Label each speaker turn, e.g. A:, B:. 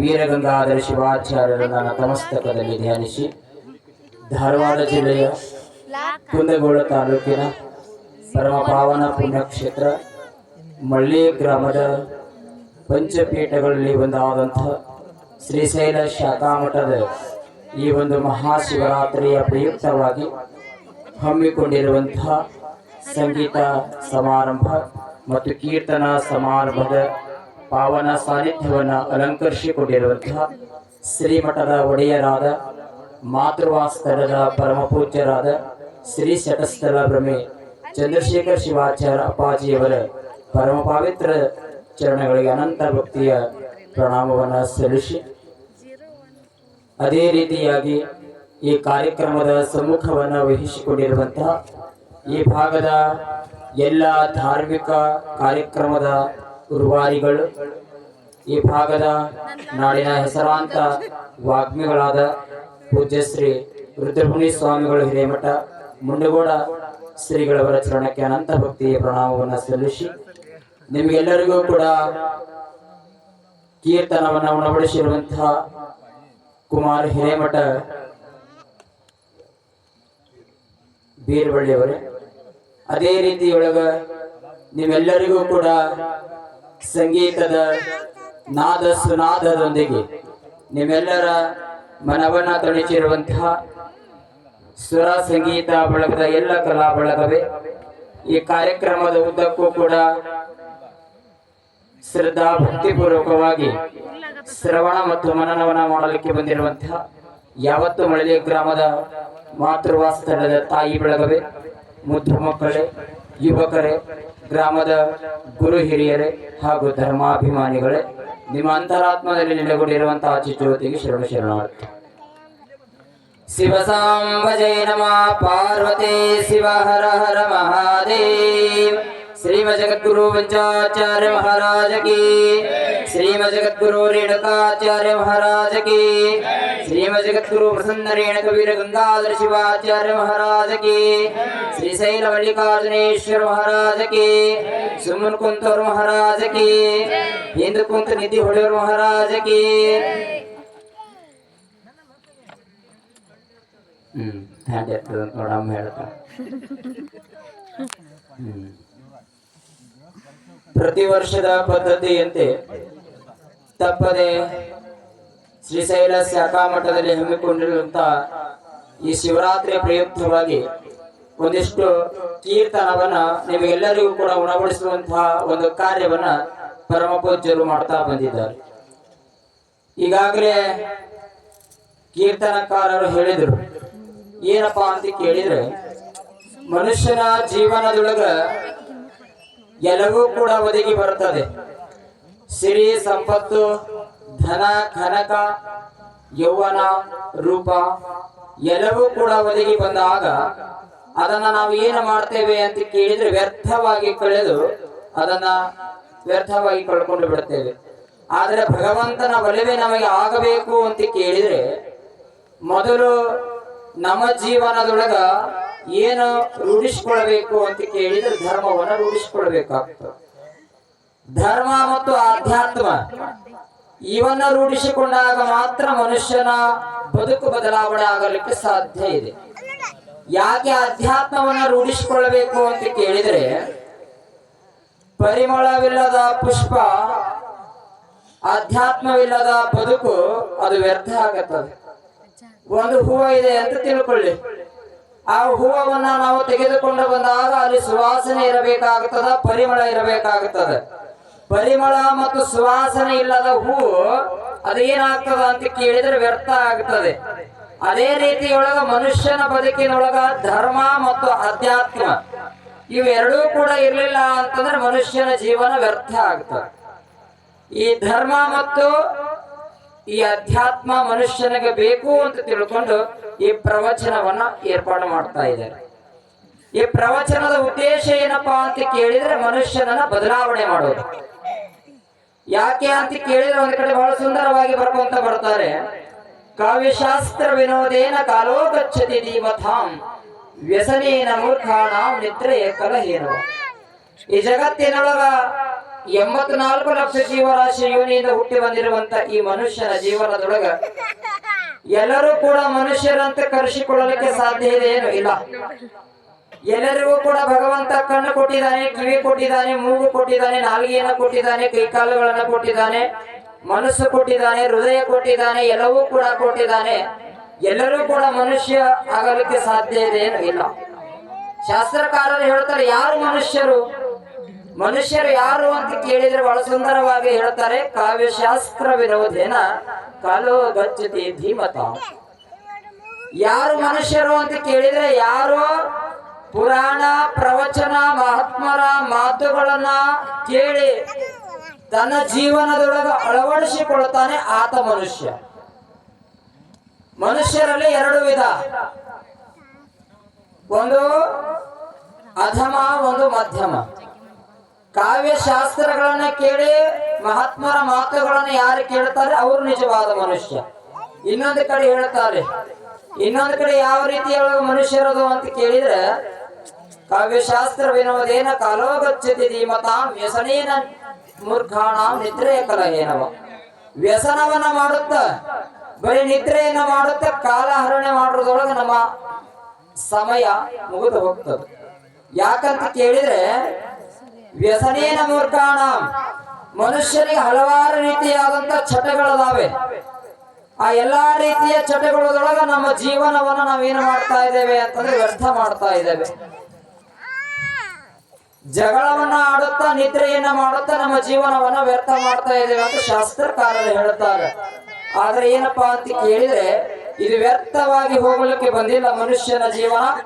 A: ವೀರಗಂಗಾಧರ ಶಿವಾಚಾರ್ಯರನ್ನ ನತಮಸ್ತಕದಲ್ಲಿ ಧ್ಯಾನಿಸಿ ಧಾರವಾಡ ಜಿಲ್ಲೆಯ ಕುಂದಗೋಳ ತಾಲೂಕಿನ ಪರಮ ಪಾವನ ಪುಣ್ಯಕ್ಷೇತ್ರ ಮಳ್ಳಿ ಗ್ರಾಮದ ಪಂಚಪೀಠಗಳಲ್ಲಿ ಒಂದಾದಂತಹ ಶ್ರೀಶೈಲ ಶಾಖಾಮಠದ ಈ ಒಂದು ಮಹಾಶಿವರಾತ್ರಿಯ ಪ್ರಯುಕ್ತವಾಗಿ ಹಮ್ಮಿಕೊಂಡಿರುವಂತಹ ಸಂಗೀತ ಸಮಾರಂಭ ಮತ್ತು ಕೀರ್ತನಾ ಸಮಾರಂಭದ ಪಾವನ ಸಾನ್ನಿಧ್ಯವನ್ನು ಅಲಂಕರಿಸಿಕೊಂಡಿರುವಂತಹ ಶ್ರೀಮಠದ ಒಡೆಯರಾದ ಮಾತೃವಾಸ್ತರದ ಪರಮಪೂಜ್ಯರಾದ ಶ್ರೀ ಶಟಸ್ಥಲ ಭ್ರಮೆ ಚಂದ್ರಶೇಖರ್ ಶಿವಾಚಾರ್ಯ ಅಪ್ಪಾಜಿಯವರ ಪರಮ ಪವಿತ್ರ ಚರಣಗಳಿಗೆ ಅನಂತ ಭಕ್ತಿಯ ಪ್ರಣಾಮವನ್ನು ಸಲ್ಲಿಸಿ, ಅದೇ ರೀತಿಯಾಗಿ ಈ ಕಾರ್ಯಕ್ರಮದ ಸಮ್ಮುಖವನ್ನು ವಹಿಸಿಕೊಂಡಿರುವಂತಹ ಈ ಭಾಗದ ಎಲ್ಲ ಧಾರ್ಮಿಕ ಕಾರ್ಯಕ್ರಮದ ರೂವಾರಿಗಳು ಈ ಭಾಗದ ನಾಡಿನ ಹೆಸರಾಂತ ವಾಗ್ಮಿಗಳಾದ ಪೂಜ್ಯಶ್ರೀ ಶ್ರೀ ರುದ್ರಮುನಿ ಸ್ವಾಮಿಗಳು ಹಿರೇಮಠ, ಮುಂಡಗೋಡ ಶ್ರೀಗಳವರ ಚರಣಕ್ಕೆ ಅನಂತ ಭಕ್ತಿಯ ಪ್ರಣಾಮವನ್ನು ಸಲ್ಲಿಸಿ, ನಿಮಗೆಲ್ಲರಿಗೂ ಕೂಡ ಕೀರ್ತನವನ್ನು ಉಣಬಡಿಸಿರುವಂತಹ ಕುಮಾರ್ ಹಿರೇಮಠ ಬೀರ್ಬಳ್ಳಿಯವರೇ ಅದೇ ರೀತಿಯೊಳಗ ನಿಮ್ಮೆಲ್ಲರಿಗೂ ಕೂಡ ಸಂಗೀತದ ನಾದ ಸುನಾದದೊಂದಿಗೆ ನಿಮ್ಮೆಲ್ಲರ ಮನವನ್ನ ತಣಿಸಿರುವಂತಹ ಸ್ವರ ಸಂಗೀತ ಬಳಗದ ಎಲ್ಲ ಕಲಾ ಬಳಗವೇ, ಈ ಕಾರ್ಯಕ್ರಮದ ಉದ್ದಕ್ಕೂ ಕೂಡ ಶ್ರದ್ಧಾ ಭಕ್ತಿಪೂರ್ವಕವಾಗಿ ಶ್ರವಣ ಮತ್ತು ಮನನವನ ಮಾಡಲಿಕ್ಕೆ ಬಂದಿರುವಂತಹ ಯಾವತ್ತು ಮಳಲಿ ಗ್ರಾಮದ ಮಾತೃವಾಸ್ತವ್ಯದ ತಾಯಿ ಬೆಳಗವೇ, ಮುದ್ದು ಮಕ್ಕಳೇ, ಯುವಕರೇ ಗ್ರಾಮದ ಗುರು ಹಿರಿಯರೇ ಹಾಗೂ ಧರ್ಮಾಭಿಮಾನಿಗಳೇ, ನಿಮ್ಮ ಅಂತರಾತ್ಮದಲ್ಲಿ ನೆಲೆಗೊಂಡಿರುವಂತಹ ಚಿಜ್ಯೋತಿಗೆ ಶರಣ ಶರಣಾರ್ಥಿ ಶಿವಸಾಂಬ ಜಯ ನಮಃ, ಪಾರ್ವತಿ ಶಿವ ಹರ ಹರ ಮಹಾದೇವ್. ಶ್ರೀಮ ಜಗದ್ಗುರು ಪಂಚಾಚಾರ್ಯ ಮಹಾರಾಜ ಕಿ ಶ್ರೀಮ ಜಗದ್ಗುರು ರೇಣುಕಾಚಾರ್ಯ ಮಹಾರಾಜ ಕಿ ಶ್ರೀಮ ಜಗದ್ಗುರು ಪ್ರಸನ್ನ ರೇಣುಕ ವೀರ ಗಂಗಾಧರ ಶಿವಾಚಾರ್ಯ ಮಹಾರಾಜ ಕಿ ಶ್ರೀಶೈಲ ಮಲ್ಲಿಕಾರ್ಜುನೇಶ್ವರ ಮಹಾರಾಜ ಕಿ ಸುಮನ್ ಕುಂತವ್ರ ಮಹಾರಾಜ ಕಿ ಹಿಂದ್ ಕುಂತ ನಿಧಿ ಹೊಳೆಯವ್ರ ಮಹಾರಾಜ ಕಿ ಹ್ಮ್ ಹ್ಯಾಂಡ್ ಎತ್ತದ ನೋಡಮ್ಮ ಹೇಳ್ತಾ ಹ್ಮ್ ಪ್ರತಿ ವರ್ಷದ ಪದ್ಧತಿಯಂತೆ ತಪ್ಪದೆ ಶ್ರೀಶೈಲ ಶಾಖಾ ಮಠದಲ್ಲಿ ಹಮ್ಮಿಕೊಂಡಿರುವಂತಹ ಈ ಶಿವರಾತ್ರಿ ಪ್ರಯುಕ್ತವಾಗಿ ಒಂದಿಷ್ಟು ಕೀರ್ತನವನ್ನ ನಿಮಗೆಲ್ಲರಿಗೂ ಕೂಡ ಉಣಬಡಿಸುವಂತಹ ಒಂದು ಕಾರ್ಯವನ್ನ ಪರಮ ಪೂಜ್ಯರು ಮಾಡ್ತಾ ಬಂದಿದ್ದಾರೆ. ಈಗಾಗಲೇ ಕೀರ್ತನಕಾರರು ಹೇಳಿದರು, ಏನಪ್ಪಾ ಅಂತ ಕೇಳಿದ್ರೆ, ಮನುಷ್ಯನ ಜೀವನದೊಳಗ ಎಲ್ಲವೂ ಕೂಡ ಒದಗಿ ಬರುತ್ತದೆ. ಸಿರಿ, ಸಂಪತ್ತು, ಧನ, ಕನಕ, ಯೌವನ, ರೂಪ ಎಲ್ಲವೂ ಕೂಡ ಒದಗಿ ಬಂದಾಗ ಅದನ್ನ ನಾವು ಏನು ಮಾಡ್ತೇವೆ ಅಂತ ಕೇಳಿದ್ರೆ ವ್ಯರ್ಥವಾಗಿ ಕಳೆದು ಅದನ್ನ ವ್ಯರ್ಥವಾಗಿ ಕಳ್ಕೊಂಡು ಬಿಡ್ತೇವೆ ಆದರೆ ಭಗವಂತನ ಒಲವೇ ನಮಗೆ ಆಗಬೇಕು ಅಂತ ಕೇಳಿದ್ರೆ ಮೊದಲು ನಮ್ಮ ಜೀವನದೊಳಗ ಏನು ರೂಢಿಸ್ಕೊಳ್ಬೇಕು ಅಂತ ಕೇಳಿದ್ರೆ ಧರ್ಮವನ್ನ ರೂಢಿಸ್ಕೊಳ್ಬೇಕಾಗ್ತದೆ. ಧರ್ಮ ಮತ್ತು ಆಧ್ಯಾತ್ಮ ಇವನ್ನ ರೂಢಿಸಿಕೊಂಡಾಗ ಮಾತ್ರ ಮನುಷ್ಯನ ಬದುಕು ಬದಲಾವಣೆ ಆಗಲಿಕ್ಕೆ ಸಾಧ್ಯ ಇದೆ. ಯಾಕೆ ಅಧ್ಯಾತ್ಮವನ್ನ ರೂಢಿಸಿಕೊಳ್ಳಬೇಕು ಅಂತ ಕೇಳಿದ್ರೆ ಪರಿಮಳವಿಲ್ಲದ ಪುಷ್ಪ ಅಧ್ಯಾತ್ಮವಿಲ್ಲದ ಬದುಕು ಅದು ವ್ಯರ್ಥ ಆಗತ್ತದೆ. ಒಂದು ಹೂವು ಇದೆ ಅಂತ ತಿಳ್ಕೊಳ್ಳಿ. ಆ ಹೂವನ್ನ ನಾವು ತೆಗೆದುಕೊಂಡು ಬಂದಾಗ ಅಲ್ಲಿ ಸುವಾಸನೆ ಇರಬೇಕಾಗುತ್ತದ, ಪರಿಮಳ ಇರಬೇಕಾಗುತ್ತದೆ. ಪರಿಮಳ ಮತ್ತು ಸುವಾಸನೆ ಇಲ್ಲದ ಹೂವು ಅದೇನಾಗ್ತದ ಅಂತ ಕೇಳಿದ್ರೆ ವ್ಯರ್ಥ ಆಗ್ತದೆ. ಅದೇ ರೀತಿಯೊಳಗ ಮನುಷ್ಯನ ಬದುಕಿನೊಳಗ ಧರ್ಮ ಮತ್ತು ಅಧ್ಯಾತ್ಮ ಇವೆರಡೂ ಕೂಡ ಇರಲಿಲ್ಲ ಅಂತಂದ್ರೆ ಮನುಷ್ಯನ ಜೀವನ ವ್ಯರ್ಥ ಆಗ್ತದೆ. ಈ ಧರ್ಮ ಮತ್ತು ಈ ಅಧ್ಯಾತ್ಮ ಮನುಷ್ಯನಿಗೆ ಬೇಕು ಅಂತ ತಿಳ್ಕೊಂಡು ಈ ಪ್ರವಚನವನ್ನ ಏರ್ಪಾಡು ಮಾಡ್ತಾ ಇದ್ದಾರೆ. ಈ ಪ್ರವಚನದ ಉದ್ದೇಶ ಏನಪ್ಪಾ ಅಂತ ಕೇಳಿದ್ರೆ ಮನುಷ್ಯನನ್ನ ಬದಲಾವಣೆ ಮಾಡೋದು. ಯಾಕೆ ಅಂತ ಕೇಳಿದ್ರೆ ಒಂದ್ ಕಡೆ ಬಹಳ ಸುಂದರವಾಗಿ ಬರ್ಕೊಂತ ಬರ್ತಾರೆ. ಕಾವ್ಯಶಾಸ್ತ್ರ ವಿನೋದೇನ ಕಾಲೋ ಗಚ್ಚತಿ ದೀವಥಾಂ ವ್ಯಸನೇನ ಮೂರ್ಖಾಣಾಂ ನಿದ್ರೆ ಕಲಹೇನ. ಈ ಜಗತ್ತಿನೊಳಗ ಎಂಬತ್ನಾಲ್ಕು ಲಕ್ಷ ಜೀವರಾಶಿ ಯೋನಿಯಿಂದ ಹುಟ್ಟಿ ಬಂದಿರುವಂತ ಈ ಮನುಷ್ಯನ ಜೀವನದೊಳಗ ಎಲ್ಲರೂ ಕೂಡ ಮನುಷ್ಯರಂತೆ ಕರೆಸಿಕೊಳ್ಳಲಿಕ್ಕೆ ಸಾಧ್ಯ ಇದೆ ಏನು? ಇಲ್ಲ. ಎಲ್ಲರಿಗೂ ಕೂಡ ಭಗವಂತ ಕಣ್ಣು ಕೊಟ್ಟಿದ್ದಾನೆ, ಕಿವಿ ಕೊಟ್ಟಿದ್ದಾನೆ, ಮೂಗು ಕೊಟ್ಟಿದ್ದಾನೆ, ನಾಲಿಗೆಯನ್ನು ಕೊಟ್ಟಿದ್ದಾನೆ, ಕೈಕಾಲುಗಳನ್ನು ಕೊಟ್ಟಿದ್ದಾನೆ, ಮನಸ್ಸು ಕೊಟ್ಟಿದ್ದಾನೆ, ಹೃದಯ ಕೊಟ್ಟಿದ್ದಾನೆ, ಎಲ್ಲವೂ ಕೂಡ ಕೊಟ್ಟಿದ್ದಾನೆ. ಎಲ್ಲರೂ ಕೂಡ ಮನುಷ್ಯ ಆಗಲಿಕ್ಕೆ ಸಾಧ್ಯ ಇದೆ ಏನು? ಇಲ್ಲ. ಶಾಸ್ತ್ರಕಾರರು ಹೇಳ್ತಾರೆ, ಯಾರು ಮನುಷ್ಯರು? ಮನುಷ್ಯರು ಯಾರು ಅಂತ ಕೇಳಿದ್ರೆ ಬಹಳ ಸುಂದರವಾಗಿ ಹೇಳ್ತಾರೆ. ಕಾವ್ಯಶಾಸ್ತ್ರ ವಿರೋಧೇನ ಕಾಲೋ ಗಚ್ಚತಿ ಧೀಮತ. ಯಾರು ಮನುಷ್ಯರು ಅಂತ ಕೇಳಿದ್ರೆ ಯಾರು? ಪುರಾಣ ಪ್ರವಚನ, ಮಹಾತ್ಮರ ಮಾತುಗಳನ್ನ ಕೇಳಿ ತನ್ನ ಜೀವನದೊಳಗೆ ಅಳವಡಿಸಿಕೊಳ್ತಾನೆ ಆತ ಮನುಷ್ಯ. ಮನುಷ್ಯರಲ್ಲಿ ಎರಡು ವಿಧ. ಒಂದು ಅಧಮ, ಒಂದು ಮಧ್ಯಮ. ಕಾವ್ಯಶಾಸ್ತ್ರಗಳನ್ನ ಕೇಳಿ ಮಹಾತ್ಮರ ಮಾತುಗಳನ್ನ ಯಾರು ಕೇಳ್ತಾರೆ ಅವರು ನಿಜವಾದ ಮನುಷ್ಯ. ಇನ್ನೊಂದು ಕಡೆ ಹೇಳ್ತಾರೆ, ಇನ್ನೊಂದು ಕಡೆ ಯಾವ ರೀತಿಯ ಮನುಷ್ಯರದು ಅಂತ ಕೇಳಿದ್ರೆ ಕಾವ್ಯಶಾಸ್ತ್ರ ವಿನೋದೇನ ಕಾಲೋ ಗಚ್ಚತಿ ಧೀಮತಾಂ ವ್ಯಸನೇನ ಮೂರ್ಖಾಣ ನಿದ್ರೆಯ ಏನವ ವ್ಯಸನವನ್ನ ಮಾಡುತ್ತ, ಬರೀ ನಿದ್ರೆಯನ್ನ ಮಾಡುತ್ತ ಕಾಲಹರಣೆ ಮಾಡೋದ್ರೊಳಗೆ ನಮ್ಮ ಸಮಯ ಮುಗಿದು ಹೋಗ್ತದೆ. ಯಾಕಂತ ಕೇಳಿದ್ರೆ ವ್ಯಸನೇನ ಮೂರ್ಖಾಣ ಮನುಷ್ಯನಿಗೆ ಹಲವಾರು ರೀತಿಯಾದಂತ ಚಟಗಳದಾವೆ. ಆ ಎಲ್ಲಾ ರೀತಿಯ ಚಟಗಳೊಳಗ ನಮ್ಮ ಜೀವನವನ್ನ ನಾವೇನು ಮಾಡ್ತಾ ಇದ್ದೇವೆ ಅಂತಂದ್ರೆ ವ್ಯರ್ಥ ಮಾಡ್ತಾ ಇದ್ದೇವೆ. ಜಗಳವನ್ನ ಆಡುತ್ತಾ ನಿದ್ರೆಯನ್ನ ಮಾಡುತ್ತಾ ನಮ್ಮ ಜೀವನವನ್ನ ವ್ಯರ್ಥ ಮಾಡ್ತಾ ಇದ್ದೇವೆ ಅಂತ ಶಾಸ್ತ್ರಕಾರರು ಹೇಳ್ತಾರೆ. ಆದ್ರೆ ಏನಪ್ಪಾ ಅಂತ ಕೇಳಿದ್ರೆ, ಇದು ವ್ಯರ್ಥವಾಗಿ ಹೋಗಲಿಕ್ಕೆ ಬಂದಿಲ್ಲ ಮನುಷ್ಯನ ಜೀವನ.